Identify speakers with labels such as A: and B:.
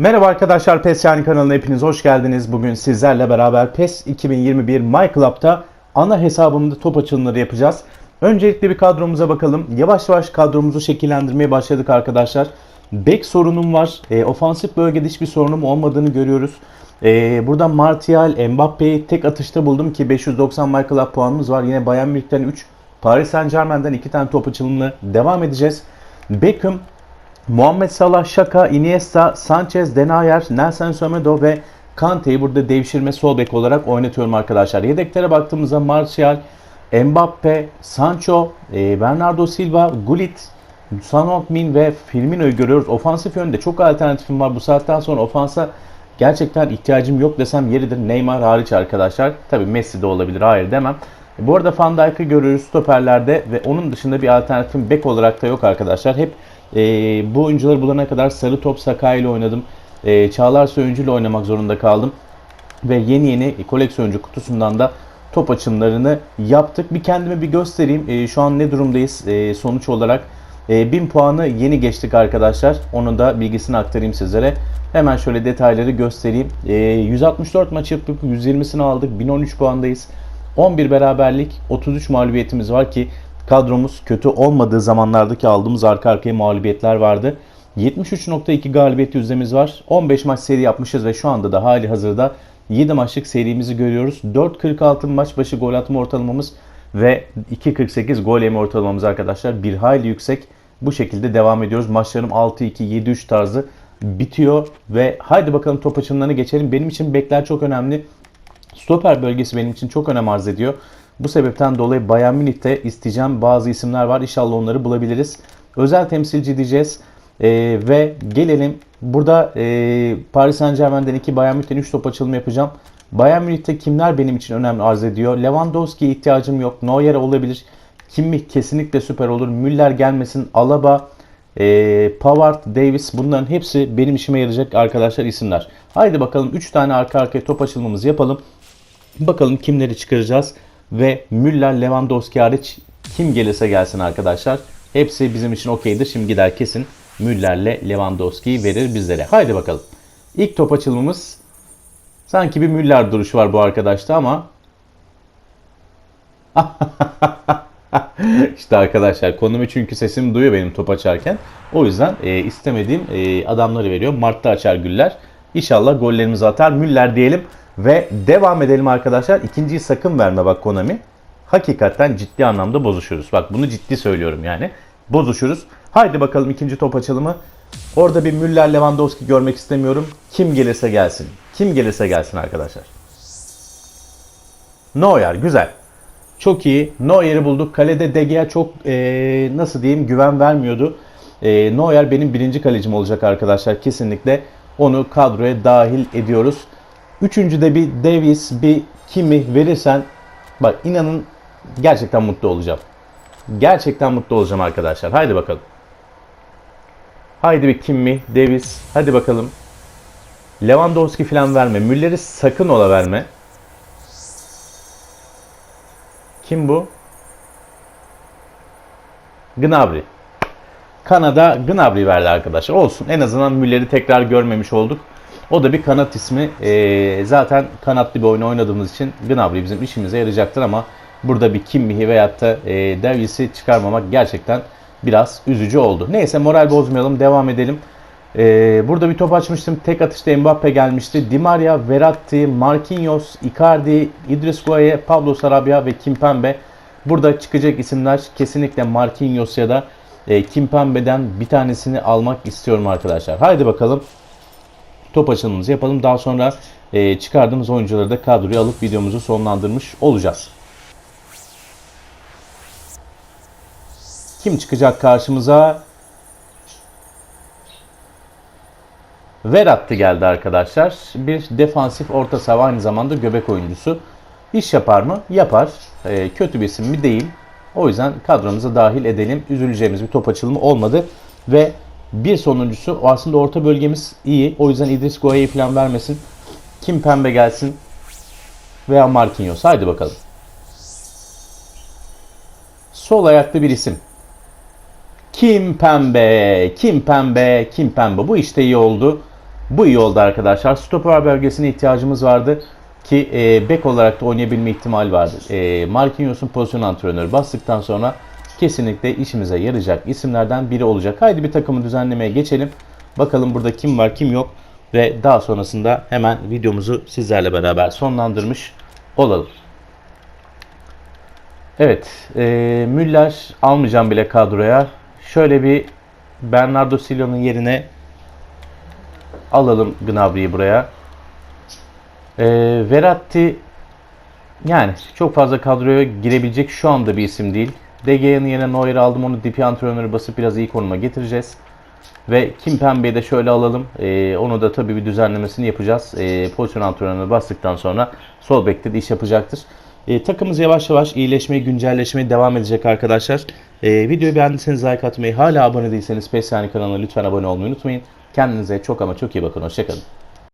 A: Merhaba arkadaşlar PES Yani kanalına hepiniz hoş geldiniz. Bugün sizlerle beraber PES 2021 My Club'da ana hesabımda top açılımları yapacağız. Öncelikle bir kadromuza bakalım. Yavaş yavaş kadromuzu şekillendirmeye başladık arkadaşlar. Bek sorunum var. E, ofansif bölgede hiçbir sorunum olmadığını görüyoruz. E, burada Martial, Mbappe'yi tek atışta buldum ki 590 My Club puanımız var. Yine Bayern Münih'ten 3, Paris Saint Germain'den 2 tane top açılımlı devam edeceğiz. Beckham, Muhammed Salah, Şaka, Iniesta, Sanchez, Denayer, Nelson Semedo ve Kante'yi burada devşirme sol bek olarak oynatıyorum arkadaşlar. Yedeklere baktığımızda Martial, Mbappe, Sancho, e, Bernardo Silva, Gullit, Son Heung-min ve Firmino'yu görüyoruz. Ofansif yönde çok alternatifim var. Bu saatten sonra ofansa gerçekten ihtiyacım yok desem yeridir. Neymar hariç arkadaşlar. Tabi Messi de olabilir. Hayır demem. Bu arada Van Dijk'ı görüyoruz stoperlerde ve onun dışında bir alternatifim bek olarak da yok arkadaşlar. Hep e, bu oyuncuları bulana kadar sarı top Sakai ile oynadım. E, Çağlar Söyüncü ile oynamak zorunda kaldım. Ve yeni yeni koleksiyoncu kutusundan da top açımlarını yaptık. Bir kendime bir göstereyim. E, şu an ne durumdayız e, sonuç olarak. E, 1000 puanı yeni geçtik arkadaşlar. Onun da bilgisini aktarayım sizlere. Hemen şöyle detayları göstereyim. E, 164 maç yapıp 120'sini aldık. 1013 puandayız. 11 beraberlik, 33 mağlubiyetimiz var ki kadromuz kötü olmadığı zamanlardaki aldığımız arka arkaya mağlubiyetler vardı. 73.2 galibiyet yüzdemiz var. 15 maç seri yapmışız ve şu anda da hali hazırda 7 maçlık serimizi görüyoruz. 4.46 maç başı gol atma ortalamamız ve 2.48 gol yeme ortalamamız arkadaşlar bir hayli yüksek. Bu şekilde devam ediyoruz. Maçlarım 6-2, 7-3 tarzı bitiyor ve haydi bakalım top açımlarına geçelim. Benim için bekler çok önemli. Stoper bölgesi benim için çok önem arz ediyor. Bu sebepten dolayı Bayern Münih'te isteyeceğim bazı isimler var. İnşallah onları bulabiliriz. Özel temsilci diyeceğiz. Ee, ve gelelim burada e, Paris Saint Germain'den 2 Bayern Münih'ten 3 top açılımı yapacağım. Bayern Münih'te kimler benim için önemli arz ediyor? Lewandowski'ye ihtiyacım yok. Neuer olabilir. Kimmich kesinlikle süper olur. Müller gelmesin. Alaba, e, Pavard, Davis bunların hepsi benim işime yarayacak arkadaşlar isimler. Haydi bakalım 3 tane arka arkaya top açılmamızı yapalım. Bakalım kimleri çıkaracağız ve Müller, Lewandowski hariç kim gelirse gelsin arkadaşlar. Hepsi bizim için okeydir. Şimdi gider kesin Müller'le Lewandowski'yi verir bizlere. Haydi bakalım. İlk top açılımımız sanki bir Müller duruşu var bu arkadaşta ama işte arkadaşlar konumu çünkü sesim duyuyor benim top açarken. O yüzden e, istemediğim e, adamları veriyor. Mart'ta açar güller. İnşallah gollerimizi atar. Müller diyelim ve devam edelim arkadaşlar. İkinciyi sakın verme bak Konami. Hakikaten ciddi anlamda bozuşuruz. Bak bunu ciddi söylüyorum yani. Bozuşuruz. Haydi bakalım ikinci top açılımı. Orada bir Müller Lewandowski görmek istemiyorum. Kim gelirse gelsin. Kim gelirse gelsin arkadaşlar. Neuer güzel. Çok iyi. Neuer'i bulduk. Kalede De Gea çok ee, nasıl diyeyim güven vermiyordu. E, Neuer benim birinci kalecim olacak arkadaşlar. Kesinlikle onu kadroya dahil ediyoruz. Üçüncüde bir Davis, bir Kimi verirsen bak inanın gerçekten mutlu olacağım. Gerçekten mutlu olacağım arkadaşlar. Haydi bakalım. Haydi bir Kimi, Davis. Hadi bakalım. Lewandowski falan verme. Müller'i sakın ola verme. Kim bu? Gnabry. Kanada Gnabry verdi arkadaşlar. Olsun. En azından Müller'i tekrar görmemiş olduk. O da bir kanat ismi. Ee, zaten kanatlı bir oyun oynadığımız için Gnabry bizim işimize yarayacaktır ama burada bir Kimmih'i veyahut da e, Davis'i çıkarmamak gerçekten biraz üzücü oldu. Neyse moral bozmayalım. Devam edelim. Ee, burada bir top açmıştım. Tek atışta Mbappe gelmişti. Di Maria, Verratti, Marquinhos, Icardi, Idris Gueye, Pablo Sarabia ve Kimpembe. Burada çıkacak isimler kesinlikle Marquinhos ya da e, Kimpembe'den bir tanesini almak istiyorum arkadaşlar. Haydi bakalım top açılımımızı yapalım. Daha sonra e, çıkardığımız oyuncuları da kadroya alıp videomuzu sonlandırmış olacağız. Kim çıkacak karşımıza? Verratti geldi arkadaşlar. Bir defansif orta saha aynı zamanda göbek oyuncusu. İş yapar mı? Yapar. E, kötü bir isim mi? Değil. O yüzden kadromuza dahil edelim. Üzüleceğimiz bir top açılımı olmadı. Ve bir sonuncusu aslında orta bölgemiz iyi. O yüzden İdris Guaya'yı falan vermesin. Kim pembe gelsin veya Marquinhos. Haydi bakalım. Sol ayaklı bir isim. Kim pembe, kim pembe, kim pembe. Bu işte iyi oldu. Bu iyi oldu arkadaşlar. Stoper bölgesine ihtiyacımız vardı ki e, bek olarak da oynayabilme ihtimali vardı. E, Marquinhos'un pozisyon antrenörü bastıktan sonra kesinlikle işimize yarayacak isimlerden biri olacak. Haydi bir takımı düzenlemeye geçelim. Bakalım burada kim var kim yok ve daha sonrasında hemen videomuzu sizlerle beraber sonlandırmış olalım. Evet, e, Müller almayacağım bile kadroya. Şöyle bir Bernardo Silva'nın yerine alalım Gnabry'i buraya. E, Verratti yani çok fazla kadroya girebilecek şu anda bir isim değil. De Gea'nın yerine Neuer'i aldım. Onu DP antrenörü basıp biraz iyi konuma getireceğiz. Ve Kim Pembe'yi de şöyle alalım. Ee, onu da tabii bir düzenlemesini yapacağız. Ee, pozisyon antrenörünü bastıktan sonra sol bekte de iş yapacaktır. Ee, takımımız yavaş yavaş iyileşmeye, güncelleşmeye devam edecek arkadaşlar. Ee, videoyu beğendiyseniz like atmayı, hala abone değilseniz PES Yani kanalına lütfen abone olmayı unutmayın. Kendinize çok ama çok iyi bakın. Hoşçakalın.